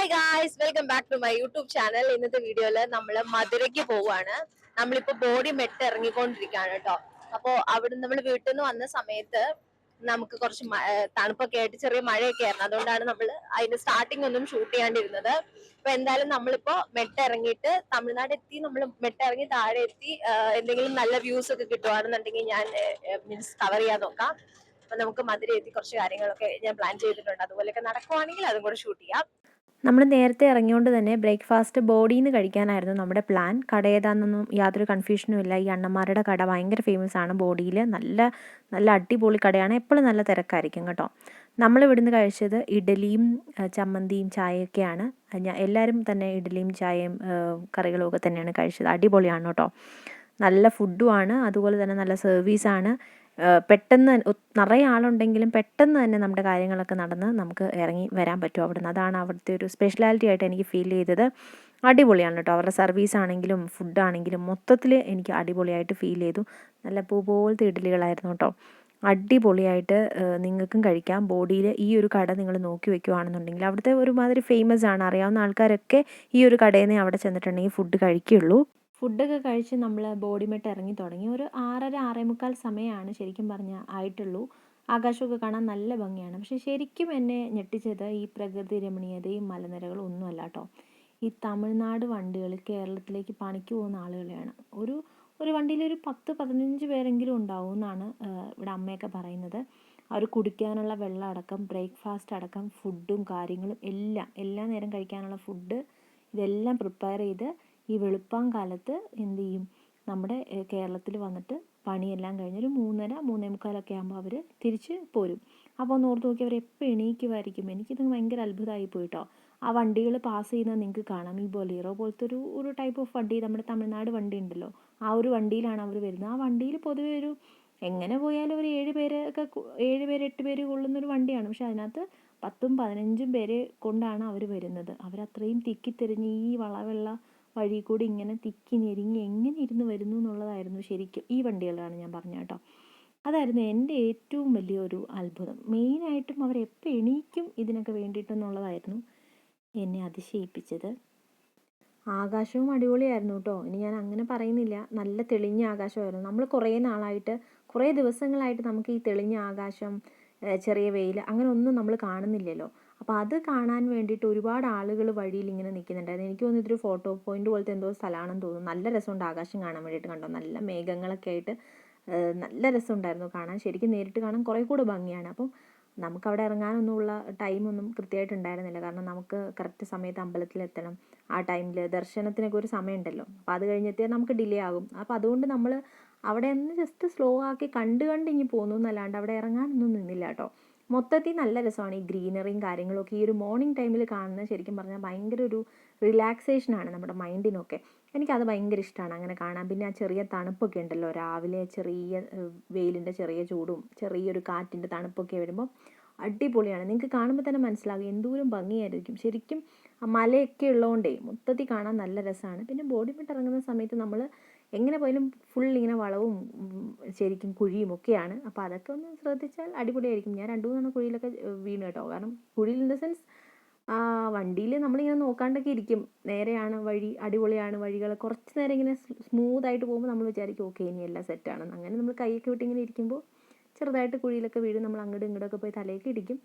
Hi guys welcome back to my YouTube channel ഇന്നത്തെ വീഡിയോയിൽ നമ്മൾ മധുരയ്ക്ക് പോവാണ് നമ്മളിപ്പോ ബോഡി മെട്ട് ഇറങ്ങിക്കൊണ്ടിരിക്കുകയാണ് കേട്ടോ അപ്പോ അവിടെ നമ്മൾ വീട്ടിൽ നിന്ന് വന്ന സമയത്ത് നമുക്ക് കുറച്ച് തണുപ്പൊക്കെ ആയിട്ട് ചെറിയ മഴയൊക്കെ ആയിരുന്നു. അതുകൊണ്ടാണ് നമ്മൾ അതിന്റെ സ്റ്റാർട്ടിംഗ് ഒന്നും ഷൂട്ട് ചെയ്യാണ്ടിരുന്നത്. അപ്പൊ എന്തായാലും നമ്മളിപ്പോ മെട്ട് ഇറങ്ങിയിട്ട് തമിഴ്നാട് എത്തി നമ്മൾ മെട്ട് ഇറങ്ങി താഴെ എത്തി എന്തെങ്കിലും നല്ല വ്യൂസ് ഒക്കെ കിട്ടുവാണെന്നുണ്ടെങ്കിൽ ഞാൻ മീൻസ് കവർ ചെയ്യാൻ നോക്കാം. അപ്പൊ നമുക്ക് മധുര എത്തി കുറച്ച് കാര്യങ്ങളൊക്കെ ഞാൻ പ്ലാൻ ചെയ്തിട്ടുണ്ട്. അതുപോലെയൊക്കെ നടക്കുവാണെങ്കിൽ അതും കൂടെ ഷൂട്ട് ചെയ്യാം. നമ്മൾ നേരത്തെ ഇറങ്ങിയോണ്ട് തന്നെ ബ്രേക്ക്ഫാസ്റ്റ് ബോഡിയിൽ നിന്ന് കഴിക്കാനായിരുന്നു നമ്മുടെ പ്ലാൻ. കട ഏതാണെന്നൊന്നും യാതൊരു കൺഫ്യൂഷനും ഇല്ല. ഈ അണ്ണന്മാരുടെ കട ഭയങ്കര ഫേമസ് ആണ് ബോഡിയിൽ നല്ല നല്ല അടിപൊളി കടയാണ്. എപ്പോഴും നല്ല തിരക്കായിരിക്കും കേട്ടോ. നമ്മൾ ഇവിടുന്ന് കഴിച്ചത് ഇഡലിയും ചമ്മന്തിയും ചായയൊക്കെയാണ്. ഞാൻ എല്ലാവരും തന്നെ ഇഡലിയും ചായയും കറികളും ഒക്കെ തന്നെയാണ് കഴിച്ചത്. അടിപൊളിയാണ് കേട്ടോ. നല്ല ഫുഡുമാണ് അതുപോലെ തന്നെ നല്ല സർവീസാണ് പെട്ടെന്ന് നിറയെ ആളുണ്ടെങ്കിലും പെട്ടെന്ന് തന്നെ നമ്മുടെ കാര്യങ്ങളൊക്കെ നടന്ന് നമുക്ക് ഇറങ്ങി വരാൻ പറ്റും അവിടുന്ന്. അതാണ് അവിടുത്തെ ഒരു സ്പെഷ്യാലിറ്റി ആയിട്ട് എനിക്ക് ഫീൽ ചെയ്തത്. അടിപൊളിയാണ് കേട്ടോ. അവരുടെ സർവീസ് ആണെങ്കിലും ഫുഡാണെങ്കിലും മൊത്തത്തിൽ എനിക്ക് അടിപൊളിയായിട്ട് ഫീൽ ചെയ്തു. നല്ല പൂ പോലത്തെ ഇഡ്ഡലികളായിരുന്നു കേട്ടോ. അടിപൊളിയായിട്ട് നിങ്ങൾക്കും കഴിക്കാം. ബോഡിയിൽ ഈ ഒരു കട നിങ്ങൾ നോക്കി വെക്കുകയാണെന്നുണ്ടെങ്കിൽ അവിടുത്തെ ഒരുമാതിരി ഫേമസ് ആണ്. അറിയാവുന്ന ആൾക്കാരൊക്കെ ഈ ഒരു കടയിൽ നിന്ന് അവിടെ ചെന്നിട്ടുണ്ടെങ്കിൽ ഫുഡ് കഴിക്കുകയുള്ളൂ ഫുഡൊക്കെ കഴിച്ച് നമ്മൾ ബോഡി മെട്ട് ഇറങ്ങി തുടങ്ങി. ഒരു ആറര ആറേ മുക്കാൽ സമയമാണ് ശരിക്കും പറഞ്ഞാൽ ആയിട്ടുള്ളൂ. ആകാശമൊക്കെ കാണാൻ നല്ല ഭംഗിയാണ്. പക്ഷെ ശരിക്കും എന്നെ ഞെട്ടിച്ചത് ഈ പ്രകൃതി രമണീയതയും മലനിരകളും ഒന്നുമല്ല കേട്ടോ ഈ തമിഴ്നാട് വണ്ടികൾ കേരളത്തിലേക്ക് പണിക്ക് പോകുന്ന ആളുകളെയാണ്. ഒരു ഒരു വണ്ടിയിൽ ഒരു പത്ത് പതിനഞ്ച് പേരെങ്കിലും ഉണ്ടാവും എന്നാണ് ഇവിടെ അമ്മയൊക്കെ പറയുന്നത്. അവർ കുടിക്കാനുള്ള വെള്ളം അടക്കം ബ്രേക്ക്ഫാസ്റ്റ് അടക്കം ഫുഡും കാര്യങ്ങളും എല്ലാം എല്ലാ നേരം കഴിക്കാനുള്ള ഫുഡ് ഇതെല്ലാം പ്രിപ്പയർ ചെയ്ത് ഈ വെളുപ്പാൻ കാലത്ത് എന്ത് ചെയ്യും? നമ്മുടെ കേരളത്തിൽ വന്നിട്ട് പണിയെല്ലാം കഴിഞ്ഞ് ഒരു മൂന്നര മൂന്നേ മുക്കാലൊക്കെ ആകുമ്പോൾ അവർ തിരിച്ച് പോരും. അപ്പോൾ ഒന്ന് ഓർത്ത് നോക്കി അവർ എപ്പോൾ എണീക്കുമായിരിക്കും എനിക്കിത് ഭയങ്കര അത്ഭുതമായി പോയിട്ടോ. ആ വണ്ടികൾ പാസ് ചെയ്യുന്നത് നിങ്ങൾക്ക് കാണാം. ഈ ബൊലീറോ പോലത്തെ ഒരു ഒരു ടൈപ്പ് ഓഫ് വണ്ടി നമ്മുടെ തമിഴ്നാട് വണ്ടി ഉണ്ടല്ലോ. ആ ഒരു വണ്ടിയിലാണ് അവർ വരുന്നത്. ആ വണ്ടിയിൽ പൊതുവെ ഒരു എങ്ങനെ പോയാലും ഒരു ഏഴ് പേരൊക്കെ ഏഴ് പേര് എട്ട് പേര് കൊള്ളുന്ന ഒരു വണ്ടിയാണ്. പക്ഷെ അതിനകത്ത് പത്തും പതിനഞ്ചും പേരെ കൊണ്ടാണ് അവർ വരുന്നത്. അവരത്രയും തിക്കിത്തെറിഞ്ഞ് ഈ വളവുള്ള വഴി കൂടി ഇങ്ങനെ തിക്കി ഞെരിങ്ങി എങ്ങനെ ഇരുന്ന് വരുന്നു എന്നുള്ളതായിരുന്നു ശരിക്കും ഈ വണ്ടികളാണ് ഞാൻ പറഞ്ഞ കേട്ടോ. അതായിരുന്നു എന്റെ ഏറ്റവും വലിയൊരു അത്ഭുതം. മെയിനായിട്ടും അവർ എപ്പോൾ എണീക്കും ഇതിനൊക്കെ വേണ്ടിയിട്ടെന്നുള്ളതായിരുന്നു എന്നെ അതിശയിപ്പിച്ചത്. ആകാശവും അടിപൊളിയായിരുന്നു കേട്ടോ. ഇനി ഞാൻ അങ്ങനെ പറയുന്നില്ല. നല്ല തെളിഞ്ഞ ആകാശമായിരുന്നു. നമ്മൾ കുറേ നാളായിട്ട് കുറേ ദിവസങ്ങളായിട്ട് നമുക്ക് ഈ തെളിഞ്ഞ ആകാശം ചെറിയ വെയിൽ അങ്ങനെ ഒന്നും നമ്മൾ കാണുന്നില്ലല്ലോ. അപ്പോൾ അത് കാണാൻ വേണ്ടിയിട്ട് ഒരുപാട് ആളുകൾ വഴിയിൽ ഇങ്ങനെ നിൽക്കുന്നുണ്ടായിരുന്നു. എനിക്ക് തോന്നുന്നു ഇതൊരു ഫോട്ടോ പോയിന്റ് പോലത്തെ എന്തോ സ്ഥലമാണെന്ന് തോന്നുന്നു. നല്ല രസമുണ്ട് ആകാശം കാണാൻ വേണ്ടിയിട്ട് കണ്ടോ? നല്ല മേഘങ്ങളൊക്കെ ആയിട്ട് നല്ല രസമുണ്ടായിരുന്നു കാണാൻ. ശരിക്കും നേരിട്ട് കാണാൻ കുറേ കൂടെ ഭംഗിയാണ്. അപ്പം നമുക്കവിടെ ഇറങ്ങാനൊന്നുമുള്ള ടൈമൊന്നും കൃത്യമായിട്ട് ഉണ്ടായിരുന്നില്ല. കാരണം നമുക്ക് കറക്റ്റ് സമയത്ത് അമ്പലത്തിൽ എത്തണം. ആ ടൈമിൽ ദർശനത്തിനൊക്കെ ഒരു സമയമുണ്ടല്ലോ. അപ്പോൾ അത് കഴിഞ്ഞെത്തിയാൽ നമുക്ക് ഡിലേ ആകും. അപ്പോൾ അതുകൊണ്ട് നമ്മൾ അവിടെ ഒന്ന് ജസ്റ്റ് സ്ലോ ആക്കി കണ്ട് കണ്ട് ഇനി പോന്നു എന്നല്ലാണ്ട് അവിടെ ഇറങ്ങാനൊന്നും നിന്നില്ല കേട്ടോ. മൊത്തത്തിൽ നല്ല രസമാണ് ഈ ഗ്രീനറിയും കാര്യങ്ങളൊക്കെ. ഈ ഒരു മോർണിംഗ് ടൈമിൽ കാണുന്നത് ശരിക്കും പറഞ്ഞാൽ ഭയങ്കര ഒരു റിലാക്സേഷനാണ് നമ്മുടെ മൈൻഡിനൊക്കെ എനിക്കത് ഭയങ്കര ഇഷ്ടമാണ് അങ്ങനെ കാണാൻ. പിന്നെ ആ ചെറിയ തണുപ്പൊക്കെ ഉണ്ടല്ലോ രാവിലെ ചെറിയ വെയിലിന്റെ ചെറിയ ചൂടും ചെറിയൊരു കാറ്റിന്റെ തണുപ്പൊക്കെ വരുമ്പോൾ അടിപൊളിയാണ്. നിങ്ങൾക്ക് കാണുമ്പോൾ തന്നെ മനസ്സിലാകും എന്തോരം ഭംഗിയായിരിക്കും. ശരിക്കും മലയൊക്കെ ഉള്ളതുകൊണ്ടേ മൊത്തത്തിൽ കാണാൻ നല്ല രസമാണ്. പിന്നെ ബോഡി ഇറങ്ങുന്ന സമയത്ത് നമ്മൾ എങ്ങനെ പോയാലും ഫുൾ ഇങ്ങനെ വളവും ശരിക്കും കുഴിയും ഒക്കെയാണ്. അപ്പോൾ അതൊക്കെ ഒന്ന് ശ്രദ്ധിച്ചാൽ അടിപൊളിയായിരിക്കും. ഞാൻ രണ്ട് മൂന്നെണ്ണം കുഴിയിലൊക്കെ വീണ് കേട്ടോ. കാരണം കുഴിയിൽ ഇൻ ദ സെൻസ് വണ്ടിയിൽ നമ്മളിങ്ങനെ നോക്കാണ്ടൊക്കെ ഇരിക്കും. നേരെയാണ് വഴി അടിപൊളിയാണ് വഴികൾ കുറച്ച് നേരം ഇങ്ങനെ സ്മൂത്ത് ആയിട്ട് പോകുമ്പോൾ നമ്മൾ വിചാരിക്കും ഓക്കെ ഇനി എല്ലാം സെറ്റാണെന്ന് അങ്ങനെ നമ്മൾ കൈയൊക്കെ വിട്ട് ഇങ്ങനെ ഇരിക്കുമ്പോൾ ചെറുതായിട്ട് കുഴിയിലൊക്കെ വീഴും നമ്മൾ അങ്ങോട്ടും ഇങ്ങോട്ടൊക്കെ പോയി തലയൊക്കെ ഇടിക്കും.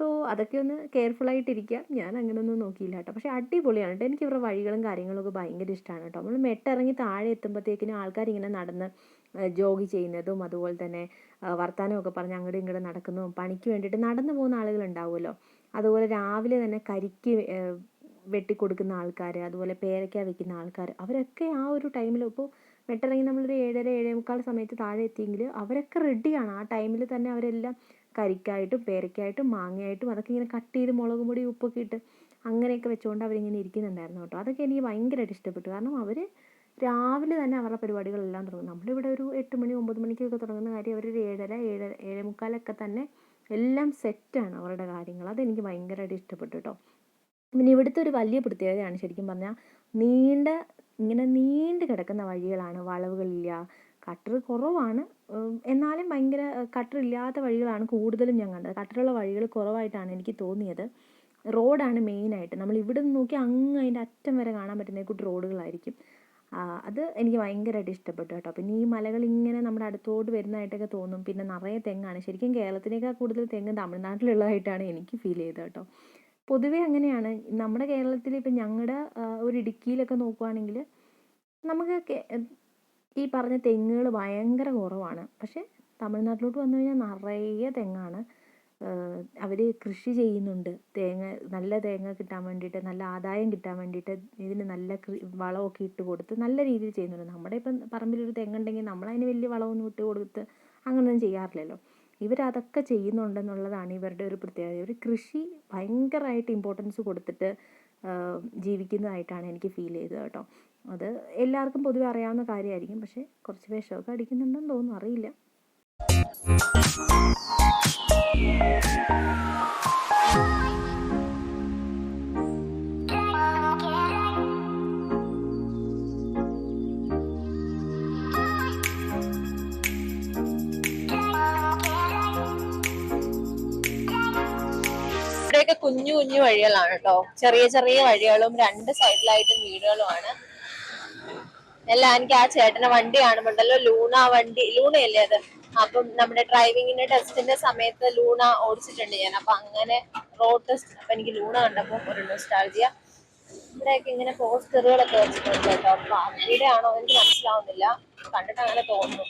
സോ അതൊക്കെ ഒന്ന് കെയർഫുൾ ആയിട്ടിരിക്കുക ഞാൻ അങ്ങനെയൊന്നും നോക്കിയില്ല കേട്ടോ. പക്ഷേ അടിപൊളിയാണ് കേട്ടോ. എനിക്ക് ഇവരുടെ വഴികളും കാര്യങ്ങളൊക്കെ ഭയങ്കര ഇഷ്ടമാണ് കേട്ടോ. നമ്മൾ മെട്ടിറങ്ങി താഴെ എത്തുമ്പോഴത്തേക്കിനും ആൾക്കാർ ഇങ്ങനെ നടന്ന് ജോഗ് ചെയ്യുന്നതും അതുപോലെ തന്നെ വർത്തമാനമൊക്കെ പറഞ്ഞ് അങ്ങോട്ടും ഇങ്ങോട്ടും നടക്കുന്നതും പണിക്ക് വേണ്ടിയിട്ട് നടന്നു പോകുന്ന ആളുകൾ ഉണ്ടാവുമല്ലോ അതുപോലെ രാവിലെ തന്നെ കരിക്ക് വെട്ടി വെട്ടിക്കൊടുക്കുന്ന ആൾക്കാർ അതുപോലെ പേരയ്ക്ക വെക്കുന്ന ആൾക്കാർ അവരൊക്കെ ആ ഒരു ടൈമിൽ ഇപ്പോൾ വെട്ടിറങ്ങി നമ്മളൊരു ഏഴര ഏഴേ മുക്കാൽ സമയത്ത് താഴെ എത്തിയെങ്കിൽ അവരൊക്കെ റെഡിയാണ് ആ ടൈമിൽ തന്നെ അവരെല്ലാം കരിക്കായിട്ടും പേരയ്ക്കായിട്ടും മാങ്ങയായിട്ടും അതൊക്കെ ഇങ്ങനെ കട്ട് ചെയ്ത് മുളക് പൊടി ഉപ്പൊക്കെ ഇട്ട് അങ്ങനെയൊക്കെ വെച്ചുകൊണ്ട് അവരിങ്ങനെ ഇരിക്കുന്നുണ്ടായിരുന്നു കേട്ടോ. അതൊക്കെ എനിക്ക് ഭയങ്കരമായിട്ട് ഇഷ്ടപ്പെട്ടു. കാരണം അവർ രാവിലെ തന്നെ അവരുടെ പരിപാടികളെല്ലാം തുടങ്ങും. നമ്മളിവിടെ ഒരു എട്ട് മണി ഒമ്പത് മണിക്കൊക്കെ തുടങ്ങുന്ന കാര്യം അവരൊരു ഏഴര ഏഴര ഏഴേ മുക്കാലൊക്കെ തന്നെ എല്ലാം സെറ്റാണ് അവരുടെ കാര്യങ്ങൾ. അതെനിക്ക് ഭയങ്കരമായിട്ട് ഇഷ്ടപ്പെട്ടു കേട്ടോ. പിന്നെ ഇവിടുത്തെ ഒരു വലിയ പ്രത്യേകതയാണ് ശരിക്കും പറഞ്ഞാൽ നീണ്ട ഇങ്ങനെ നീണ്ടു കിടക്കുന്ന വഴികളാണ് വളവുകളില്ല കട്ടർ കുറവാണ്. എന്നാലും ഭയങ്കര ഇല്ലാത്ത വഴികളാണ് കൂടുതലും ഞാൻ കണ്ടത്. കട്ടറുള്ള വഴികൾ കുറവായിട്ടാണ് എനിക്ക് തോന്നിയത്. റോഡാണ് മെയിനായിട്ട് നമ്മൾ ഇവിടെ നിന്ന് നോക്കി അങ്ങ് അതിന്റെ അറ്റം വരെ കാണാൻ പറ്റുന്ന കൂട്ട് റോഡുകളായിരിക്കും. അത് എനിക്ക് ഭയങ്കരമായിട്ട് ഇഷ്ടപ്പെട്ടു കേട്ടോ. പിന്നെ ഈ മലകൾ ഇങ്ങനെ നമ്മുടെ അടുത്തോട്ട് വരുന്നതായിട്ടൊക്കെ തോന്നും. പിന്നെ നിറയെ തെങ്ങാണ്. ശരിക്കും കേരളത്തിനേക്കാൾ കൂടുതൽ തെങ്ങ് തമിഴ്നാട്ടിലുള്ളതായിട്ടാണ് എനിക്ക് ഫീൽ ചെയ്തത് കേട്ടോ. പൊതുവേ അങ്ങനെയാണ്. നമ്മുടെ കേരളത്തിൽ ഇപ്പം ഞങ്ങളുടെ ഒരു ഇടുക്കിയിലൊക്കെ നോക്കുവാണെങ്കിൽ നമുക്ക് ഈ പറഞ്ഞ തെങ്ങുകൾ ഭയങ്കര കുറവാണ്. പക്ഷേ തമിഴ്നാട്ടിലോട്ട് വന്നു കഴിഞ്ഞാൽ നിറയെ തെങ്ങാണ്. അവർ കൃഷി ചെയ്യുന്നുണ്ട്. തേങ്ങ നല്ല തേങ്ങ കിട്ടാൻ വേണ്ടിയിട്ട് നല്ല ആദായം കിട്ടാൻ വേണ്ടിയിട്ട് ഇതിന് നല്ല വളമൊക്കെ ഇട്ട് കൊടുത്ത് നല്ല രീതിയിൽ ചെയ്യുന്നുണ്ട്. നമ്മുടെ ഇപ്പം പറമ്പിലൊരു തെങ്ങുണ്ടെങ്കിൽ നമ്മളതിന് വലിയ വളമൊന്നും ഇട്ട് കൊടുത്ത് അങ്ങനെയൊന്നും ചെയ്യാറില്ലല്ലോ. ഇവരതൊക്കെ ചെയ്യുന്നുണ്ടെന്നുള്ളതാണ് ഇവരുടെ ഒരു പ്രത്യേകത. ഇവർ കൃഷി ഭയങ്കരമായിട്ട് ഇമ്പോർട്ടൻസ് കൊടുത്തിട്ട് ജീവിക്കുന്നതായിട്ടാണ് എനിക്ക് ഫീൽ ചെയ്തത് കേട്ടോ. അത് എല്ലാവർക്കും പൊതുവെ അറിയാവുന്ന കാര്യമായിരിക്കും. പക്ഷേ കുറച്ച് വിഷമൊക്കെ അടിക്കുന്നുണ്ടെന്ന് തോന്നുന്നു. അറിയില്ല. കുഞ്ഞു കുഞ്ഞു വഴികളാണ് കേട്ടോ. ചെറിയ ചെറിയ വഴികളും രണ്ട് സൈഡിലായിട്ടും വീടുകളുമാണ്. എല്ലാം എനിക്ക് ആ ചേട്ടന്റെ വണ്ടി കാണുമ്പോണ്ടല്ലോ ലൂണ വണ്ടി ലൂണയല്ലേ അത്? അപ്പം നമ്മുടെ ഡ്രൈവിങ്ങിന്റെ ടെസ്റ്റിന്റെ സമയത്ത് ലൂണ ഓടിച്ചിട്ടുണ്ട് ഞാൻ. അപ്പൊ അങ്ങനെ റോഡ് ടെസ്റ്റ് അപ്പൊ എനിക്ക് ലൂണ കണ്ടപ്പോ ഒരു നൊസ്റ്റാൾജിയ ഇവിടെയൊക്കെ ഇങ്ങനെ പോസ്റ്ററുകളൊക്കെ വെച്ചിട്ടുണ്ട് കേട്ടോ. അപ്പൊ അവിടെ ആണോ എനിക്ക് മനസ്സിലാവുന്നില്ല. കണ്ടിട്ട് അങ്ങനെ തോന്നുന്നു.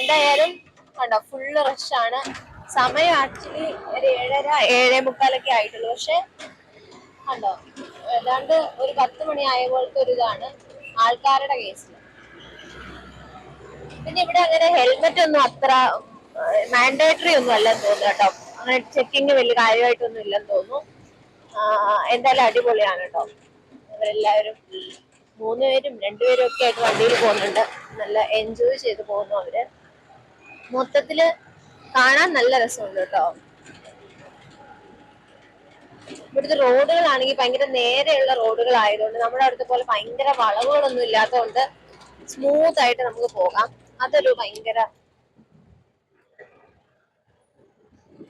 എന്തായാലും കണ്ടോ ഫുള്ള് റഷാണ് സമയം ആക്ച്വലി ഒരു ഏഴര ഏഴേ മുക്കാലൊക്കെ ആയിട്ടുള്ളൂ. പക്ഷെ കണ്ടോ? ഏതാണ്ട് ഒരു പത്ത് മണി ആയ പോലത്തെ ഒരു ഇതാണ് ആൾക്കാരുടെ കേസിൽ പിന്നെ ഇവിടെ അങ്ങനെ ഹെൽമെറ്റ് ഒന്നും അത്ര മാൻഡേറ്ററി ഒന്നും അല്ലെന്ന് തോന്നുന്നു കേട്ടോ. അങ്ങനെ ചെക്കിങ് വലിയ കാര്യമായിട്ടൊന്നും ഇല്ലെന്ന് തോന്നുന്നു. എന്തായാലും അടിപൊളിയാണ് കേട്ടോ. അവരെല്ലാവരും മൂന്ന് പേരും രണ്ടുപേരും ഒക്കെ ആയിട്ട് വണ്ടിയിൽ പോകുന്നുണ്ട്. നല്ല എൻജോയ് ചെയ്ത് പോകുന്നു അവർ. മൊത്തത്തിൽ കാണാൻ നല്ല രസമുണ്ട് കേട്ടോ. ഇവിടുത്തെ റോഡുകളാണെങ്കിൽ ഭയങ്കര നേരെയുള്ള റോഡുകൾ ആയതുകൊണ്ട് നമ്മുടെ അടുത്ത പോലെ ഭയങ്കര വളവുകളൊന്നും ഇല്ലാത്തതുകൊണ്ട് സ്മൂത്ത് ആയിട്ട് നമുക്ക് പോകാം. അതൊരു ഭയങ്കര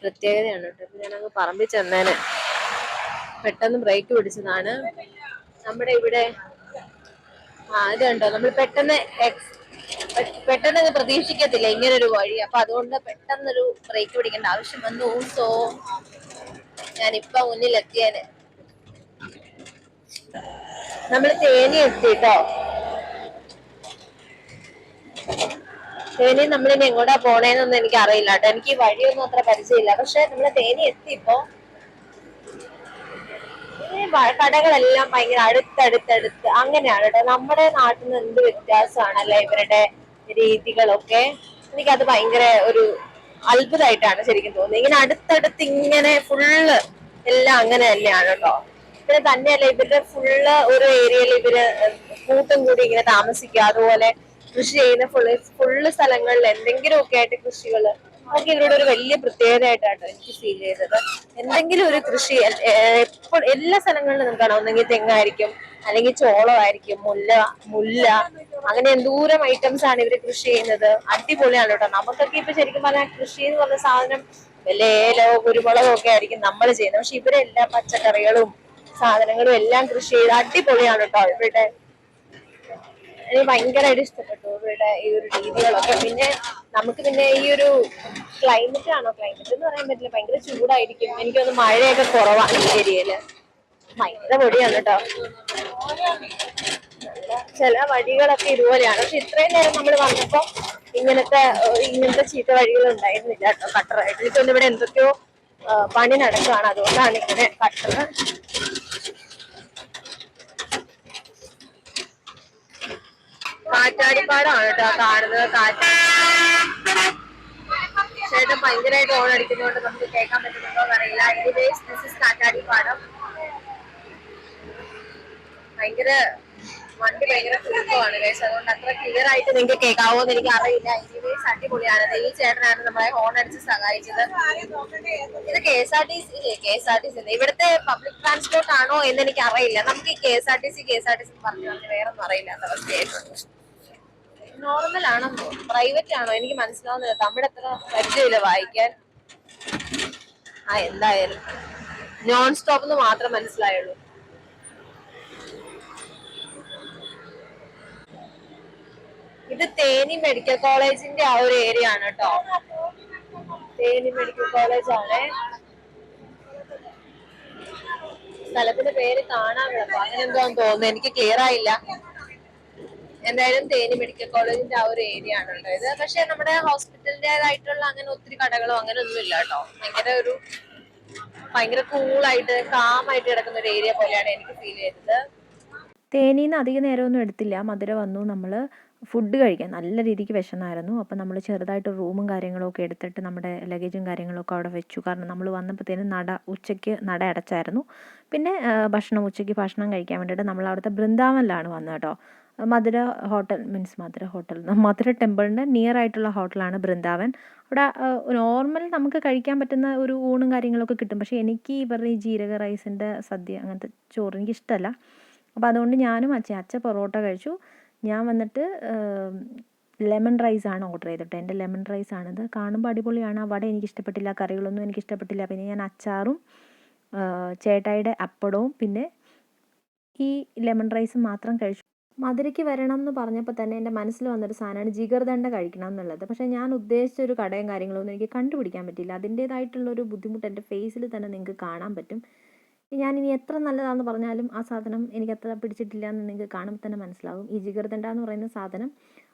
പ്രത്യേകതയാണ് കേട്ടോ. ഞാനങ്ങ് പറമ്പിൽ ചെന്നേനെ. പെട്ടെന്ന് ബ്രേക്ക് പിടിച്ചതാണ്. നമ്മുടെ ഇവിടെ ആ ഇത് കണ്ടോ? നമ്മൾ പെട്ടെന്ന് പെട്ടെന്ന് അങ്ങ് പ്രതീക്ഷിക്കത്തില്ല ഇങ്ങനെ ഒരു വഴി. അപ്പൊ അതുകൊണ്ട് പെട്ടെന്നൊരു ബ്രേക്ക് പിടിക്കേണ്ട ആവശ്യം വന്നു. സോ ഞാനിപ്പൊ മുന്നിലെത്തിയേനെ. നമ്മൾ തേനി എത്തിട്ടോ? തേനി നമ്മളിനി എങ്ങോട്ടാ പോണേന്നൊന്നും എനിക്ക് അറിയില്ല കേട്ടോ. എനിക്ക് ഈ വഴിയൊന്നും അത്ര പരിചയമില്ല. പക്ഷെ നമ്മൾ തേനി എത്തി ഇപ്പൊ ഈ വ- കടകളെല്ലാം ഭയങ്കര അടുത്തടുത്തടുത്ത് അങ്ങനെയാണ് കേട്ടോ. നമ്മുടെ നാട്ടിൽ നിന്ന് എന്ത് വ്യത്യാസമാണല്ലേ ഇവരുടെ രീതികളൊക്കെ? എനിക്കത് ഭയങ്കര ഒരു അത്ഭുതമായിട്ടാണ് ശരിക്കും തോന്നുന്നത്. ഇങ്ങനെ അടുത്തടുത്ത് ഇങ്ങനെ ഫുള്ള് എല്ലാം അങ്ങനെ തന്നെയാണ് കേട്ടോ പിന്നെ തന്നെയല്ല ഇവരുടെ ഫുള്ള് ഒരു ഏരിയയിൽ ഇവർ കൂട്ടും കൂടി ഇങ്ങനെ താമസിക്കുക. അതുപോലെ കൃഷി ചെയ്യുന്ന ഫുള്ള് ഫുള്ള് സ്ഥലങ്ങളിൽ എന്തെങ്കിലുമൊക്കെ ആയിട്ട് കൃഷികൾ അതൊക്കെ ഇവരുടെ ഒരു വലിയ പ്രത്യേകതയായിട്ടാണ് എനിക്ക് ഫീൽ ചെയ്തത്. എന്തെങ്കിലും ഒരു കൃഷി എപ്പോൾ എല്ലാ സ്ഥലങ്ങളിലും നമുക്ക് കാണാം ഒന്നെങ്കിൽ തെങ്ങായിരിക്കും അല്ലെങ്കിൽ ചോളമായിരിക്കും മുല്ല മുല്ല അങ്ങനെ എന്തോരം ഐറ്റംസ് ആണ് ഇവർ കൃഷി ചെയ്യുന്നത്. അടിപൊളിയാണ് കേട്ടോ നമുക്കൊക്കെ ഇപ്പൊ ശരിക്കും പറഞ്ഞാൽ കൃഷി എന്ന് പറഞ്ഞ സാധനം വല്ല ഏലോ കുരുമുളകോ ഒക്കെ ആയിരിക്കും നമ്മൾ ചെയ്യുന്നത്. പക്ഷെ ഇവരെല്ലാ പച്ചക്കറികളും സാധനങ്ങളും എല്ലാം കൃഷി ചെയ്ത് അടിപൊളിയാണ് കേട്ടോ ഇവരുടെ. എനിക്ക് ഭയങ്കരമായിട്ട് ഇഷ്ടപ്പെട്ടു ഇവരുടെ ഈ ഒരു രീതികളൊക്കെ. പിന്നെ നമുക്ക് പിന്നെ ഈ ഒരു ക്ലൈമറ്റ് ആണോ? ക്ലൈമറ്റ് എന്ന് പറയാൻ പറ്റില്ല. ഭയങ്കര ചൂടായിരിക്കും. എനിക്കൊന്ന് മഴയൊക്കെ കുറവാണ് ഈ ഏരിയയിൽ. ഭയങ്കര പൊടിയാണ് കേട്ടോ ചില വഴികളൊക്കെ ഇതുപോലെയാണ്. പക്ഷെ ഇത്രയും നേരം നമ്മൾ വന്നപ്പോ ഇങ്ങനത്തെ ഇങ്ങനത്തെ ചീത്ത വഴികൾ ഉണ്ടായിരുന്നില്ല കേട്ടോ കട്ടറായിട്ട് ഇപ്പൊ ഇവിടെ എന്തൊക്കെയോ പണി നടക്കുകയാണ് അതുകൊണ്ടാണ് ഇങ്ങനെ കട്ടർ കാറ്റാടിപ്പാടാണ് കേട്ടോ കാണുന്നത്. കാറ്റ് ഭയങ്കരമായിട്ട് ഓൺ നമുക്ക് കേൾക്കാൻ പറ്റുന്നുണ്ടോ എന്നറിയില്ല. എനിവേസ് ദിസ് ഇസ് കാറ്റാടിപ്പാടം. ഭയങ്കര വണ്ടി ഭയങ്കര കുടുംബമാണ് ഗൈസ് അതുകൊണ്ട് അത്ര ക്ലിയർ ആയിട്ട് നിങ്ങൾക്ക് കേൾക്കാവോ എനിക്ക് അറിയില്ല. എനിവേസ് അടിപൊളിയാണ്. ഈ ചേട്ടനാണ് നമ്മളെ ഹോൺ അടിച്ച് സഹായിച്ചത്. ഇത് K S R T C K S R T C ഇവിടുത്തെ പബ്ലിക് ട്രാൻസ്പോർട്ട് ആണോ എന്ന് എനിക്ക് അറിയില്ല. നമുക്ക് ഈ K S R T C K S R T C പറഞ്ഞു പറഞ്ഞ് വേറെ ഒന്നും അറിയില്ല നോർമൽ ആണോ? പ്രൈവറ്റ് ആണോ? എനിക്ക് മനസ്സിലാവുന്നില്ല. തമിഴ് അത്ര പരിചയമില്ല വായിക്കാൻ. ആ എന്തായാലും. നോൺ സ്റ്റോപ്പ് എന്ന് മാത്രം മനസ്സിലായുള്ളൂ. ഇത് തേനി മെഡിക്കൽ കോളേജിന്റെ ആ ഒരു ഏരിയ ആണ് കേട്ടോ. തേനി മെഡിക്കൽ കോളേജ് ആണ്. സ്ഥലത്തിന്റെ പേര് കാണാൻ അങ്ങനെ എന്തോ തോന്നുന്നു. എനിക്ക് ക്ലിയർ ആയില്ല. എന്തായാലും തേനി മെഡിക്കൽ കോളേജിന്റെ ആ ഒരു ഏരിയ ആണ് ഇത്. പക്ഷെ നമ്മുടെ ഹോസ്പിറ്റലിന്റേതായിട്ടുള്ള അങ്ങനെ ഒത്തിരി കടകളോ അങ്ങനെ ഒന്നും ഇല്ല കേട്ടോ. ഭയങ്കര ഒരു ഭയങ്കര കൂളായിട്ട് കാമായിട്ട് കിടക്കുന്ന ഒരു ഏരിയ പോലെയാണ് എനിക്ക് ഫീൽ ചെയ്തത്. തേനിന്ന് അധിക നേരമൊന്നും എടുത്തില്ല. മധുര വന്നു. നമ്മൾ ഫുഡ് കഴിക്കാൻ നല്ല രീതിക്ക് വിശന്നായിരുന്നു. അപ്പോൾ നമ്മൾ ചെറുതായിട്ട് റൂമും കാര്യങ്ങളൊക്കെ എടുത്തിട്ട് നമ്മുടെ ലഗേജും കാര്യങ്ങളൊക്കെ അവിടെ വെച്ചു. കാരണം നമ്മൾ വന്നപ്പോഴത്തേനും നട ഉച്ചയ്ക്ക് നട അടച്ചായിരുന്നു. പിന്നെ ഭക്ഷണം ഉച്ചയ്ക്ക് ഭക്ഷണം കഴിക്കാൻ വേണ്ടിയിട്ട് നമ്മൾ അവിടുത്തെ ബൃന്ദാവനിലാണ് വന്നത് കേട്ടോ. Mathura hotel means Mathura hotel Mathura ടെമ്പിളിന്റെ near ആയിട്ടുള്ള ഹോട്ടലാണ് ബൃന്ദാവൻ. അവിടെ നോർമൽ നമുക്ക് കഴിക്കാൻ പറ്റുന്ന ഒരു ഊണും കാര്യങ്ങളൊക്കെ കിട്ടും. പക്ഷേ എനിക്ക് ഇവരുടെ ഈ ജീരക റൈസിന്റെ സദ്യ അങ്ങനത്തെ ചോറ് എനിക്ക് ഇഷ്ടമല്ല അപ്പോൾ അതുകൊണ്ട് ഞാനും അച്ഛൻ അച്ഛ പൊറോട്ട കഴിച്ചു. ഞാൻ വന്നിട്ട് ലെമൺ ആണ് ഓർഡർ ചെയ്തിട്ട്. എന്റെ ലെമൺ റൈസ് ആണിത്. കാണുമ്പോൾ അടിപൊളിയാണ്. ആ വട എനിക്ക് ഇഷ്ടപ്പെട്ടില്ല കറികളൊന്നും എനിക്ക് ഇഷ്ടപ്പെട്ടില്ല. പിന്നെ ഞാൻ അച്ചാറും ചേട്ടായിയുടെ അപ്പടവും പിന്നെ ഈ ലെമൺ റൈസ് മാത്രം കഴിച്ചു. മധുരയ്ക്ക് വരണം എന്ന് പറഞ്ഞപ്പോൾ തന്നെ എന്റെ മനസ്സിൽ വന്നൊരു സാധനമാണ് ജിഗർദണ്ഡ കഴിക്കണം എന്നുള്ളത്. പക്ഷേ ഞാൻ ഉദ്ദേശിച്ച ഒരു കടയും കാര്യങ്ങളൊന്നും എനിക്ക് കണ്ടുപിടിക്കാൻ പറ്റില്ല അതിന്റേതായിട്ടുള്ളൊരു ബുദ്ധിമുട്ട് എന്റെ ഫേസിൽ തന്നെ നിങ്ങൾക്ക് കാണാൻ പറ്റും. ഞാൻ ഇനി എത്ര നല്ലതാണെന്ന് പറഞ്ഞാലും ആ സാധനം എനിക്ക് അത്ര പിടിച്ചിട്ടില്ല എന്ന് നിങ്ങൾക്ക് കാണുമ്പോൾ തന്നെ മനസ്സിലാവും. ഈ ജിഗർദണ്ട എന്ന് പറയുന്ന സാധനം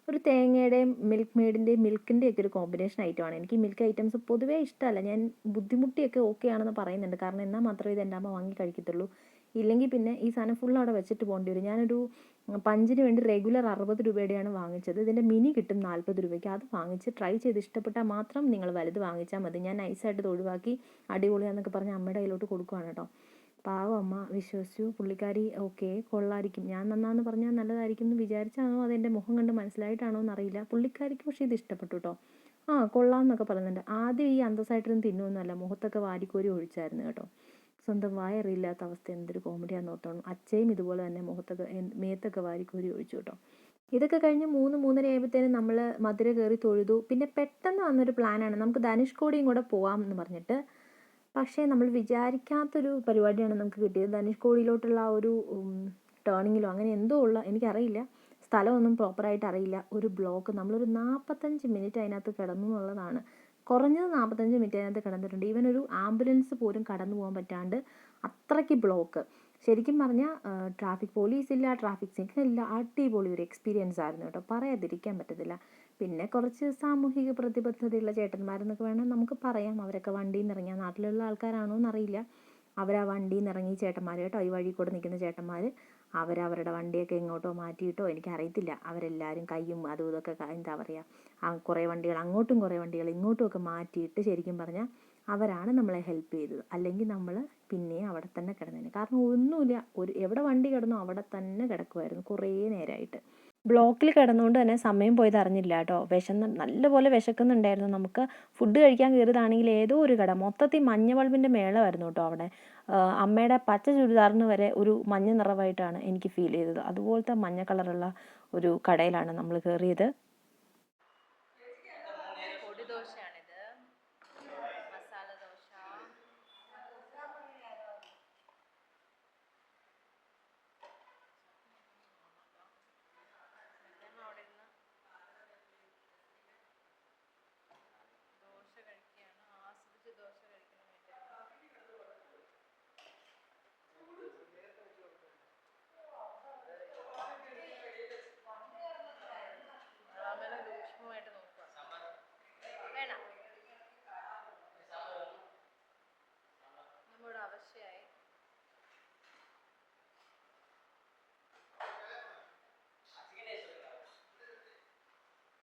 ഒരു തേങ്ങയുടെയും മിൽക്ക് മെയ്ഡിന്റെയും മിൽക്കിന്റെയും ഒക്കെ ഒരു കോമ്പിനേഷൻ ഐറ്റമാണ് എനിക്ക് മിൽക്ക് ഐറ്റംസ് പൊതുവേ ഇഷ്ടമല്ല. ഞാൻ ബുദ്ധിമുട്ടിയൊക്കെ ഓക്കെ ആണെന്ന് പറയുന്നുണ്ട്. കാരണം എന്നാൽ മാത്രമേ ഇത് എന്റെ അമ്മ വാങ്ങി കഴിക്കത്തുള്ളൂ. ഇല്ലെങ്കിൽ പിന്നെ ഈ സാധനം ഫുൾ അവിടെ വെച്ചിട്ട് പോകേണ്ടി വരും. ഞാനൊരു പഞ്ചിന് വേണ്ടി റെഗുലർ അറുപത് രൂപയുടെയാണ് വാങ്ങിച്ചത്. ഇതിന്റെ മിനി കിട്ടും നാൽപ്പത് രൂപയ്ക്ക്. അത് വാങ്ങിച്ച് ട്രൈ ചെയ്ത് ഇഷ്ടപ്പെട്ടാൽ മാത്രം നിങ്ങൾ വലുത് വാങ്ങിച്ചാൽ മതി. ഞാൻ നൈസായിട്ട് ഇത് ഒഴിവാക്കി അടിപൊളിയാന്നൊക്കെ പറഞ്ഞ് അമ്മയുടെ കയ്യിലോട്ട് കൊടുക്കുവാണ് കേട്ടോ. പാവം അമ്മ വിശ്വസിച്ചു. പുള്ളിക്കാരി ഓക്കെ കൊള്ളായിരിക്കും. ഞാൻ നന്നാന്ന് പറഞ്ഞാൽ നല്ലതായിരിക്കും എന്ന് വിചാരിച്ചാണോ അതെന്റെ മുഖം കണ്ട് മനസ്സിലായിട്ടാണോ എന്നറിയില്ല. പുള്ളിക്കാരിക്ക് പക്ഷേ ഇത് ഇഷ്ടപ്പെട്ടു കേട്ടോ ആ കൊള്ളാം എന്നൊക്കെ പറയുന്നുണ്ട് ആദ്യം ഈ അന്തസ്സായിട്ടൊന്നും തിന്നുമെന്നല്ല മുഖത്തൊക്കെ വാരിക്കോരി ഒഴിച്ചായിരുന്നു കേട്ടോ. സ്വന്തം വായറിയില്ലാത്ത അവസ്ഥ എന്തൊരു കോമഡിയാന്ന് ഓർത്തോണം. അച്ഛയും ഇതുപോലെ തന്നെ മുഖത്തൊക്കെ മേത്തൊക്കെ വാരിക്കോരി ഒഴിച്ചു കേട്ടോ ഇതൊക്കെ കഴിഞ്ഞ് മൂന്ന് മൂന്നര ആയപ്പോഴത്തേനും നമ്മൾ മധുര കയറി തൊഴുതു. പിന്നെ പെട്ടെന്ന് വന്നൊരു പ്ലാനാണ് നമുക്ക് ധനുഷ്കോടിയും കൂടെ പോകാം എന്ന് പറഞ്ഞിട്ട് പക്ഷേ നമ്മൾ വിചാരിക്കാത്തൊരു പരിപാടിയാണ് നമുക്ക് കിട്ടിയത്. ധനുഷ്കോടിയിലോട്ടുള്ള ആ ഒരു ടേണിങ്ങിലോ അങ്ങനെ എന്തോ ഉള്ള എനിക്കറിയില്ല. സ്ഥലമൊന്നും പ്രോപ്പറായിട്ട് അറിയില്ല. ഒരു ബ്ലോക്ക് നമ്മളൊരു നാൽപ്പത്തഞ്ച് മിനിറ്റ് അതിനകത്ത് കിടന്നു എന്നുള്ളതാണ്. കുറഞ്ഞത് നാൽപ്പത്തഞ്ച് മിനിറ്റ് അതിനകത്ത് കിടന്നിട്ടുണ്ട്. ഈവൻ ഒരു ആംബുലൻസ് പോലും കടന്നു പോകാൻ പറ്റാണ്ട് അത്രയ്ക്ക് ബ്ലോക്ക് ശരിക്കും പറഞ്ഞാൽ ട്രാഫിക് പോലീസ് ഇല്ല ട്രാഫിക് സിഗ്നൽ ഇല്ല അടിപൊളി ഒരു എക്സ്പീരിയൻസ് ആയിരുന്നു കേട്ടോ. പറയാതിരിക്കാൻ പറ്റത്തില്ല. പിന്നെ കുറച്ച് സാമൂഹിക പ്രതിബദ്ധതയുള്ള ചേട്ടന്മാരെന്നൊക്കെ വേണമെങ്കിൽ നമുക്ക് പറയാം. അവരൊക്കെ വണ്ടിയിൽ നിന്ന് ഇറങ്ങിയ നാട്ടിലുള്ള ആൾക്കാരാണോ എന്നറിയില്ല. അവരാ വണ്ടിയിൽ നിന്ന് ഇറങ്ങി ചേട്ടന്മാർ കേട്ടോ ഈ വഴി കൂടെ നിൽക്കുന്ന ചേട്ടന്മാർ അവരവരുടെ വണ്ടിയൊക്കെ എങ്ങോട്ടോ മാറ്റിയിട്ടോ എനിക്കറിയത്തില്ല. അവരെല്ലാവരും കയ്യും അതും ഇതൊക്കെ എന്താ പറയുക കുറേ വണ്ടികൾ അങ്ങോട്ടും കുറേ വണ്ടികൾ ഇങ്ങോട്ടും ഒക്കെ മാറ്റിയിട്ട് ശരിക്കും പറഞ്ഞാൽ അവരാണ് നമ്മളെ ഹെൽപ്പ് ചെയ്തത്. അല്ലെങ്കിൽ നമ്മൾ പിന്നെയും അവിടെ തന്നെ കിടന്നേനെ. കാരണം ഒന്നുമില്ല ഒരു എവിടെ വണ്ടി കിടന്നോ അവിടെ തന്നെ കിടക്കുമായിരുന്നു കുറേ നേരമായിട്ട് ബ്ലോക്കിൽ കിടന്നുകൊണ്ട് തന്നെ സമയം പോയത് അറിഞ്ഞില്ല കേട്ടോ. വിശന്ന് നല്ലപോലെ വിശക്കുന്നുണ്ടായിരുന്നു. നമുക്ക് ഫുഡ് കഴിക്കാൻ കയറിയതാണെങ്കിൽ ഏതോ ഒരു കട. മൊത്തത്തിൽ മഞ്ഞ ബൾബിന്റെ മേളമായിരുന്നു കേട്ടോ അവിടെ. അമ്മയുടെ പച്ച ചുരിദാറിന് വരെ ഒരു മഞ്ഞ നിറവായിട്ടാണ് എനിക്ക് ഫീൽ ചെയ്തത്. അതുപോലത്തെ മഞ്ഞ കളറുള്ള ഒരു കടയിലാണ് നമ്മൾ കയറിയത്.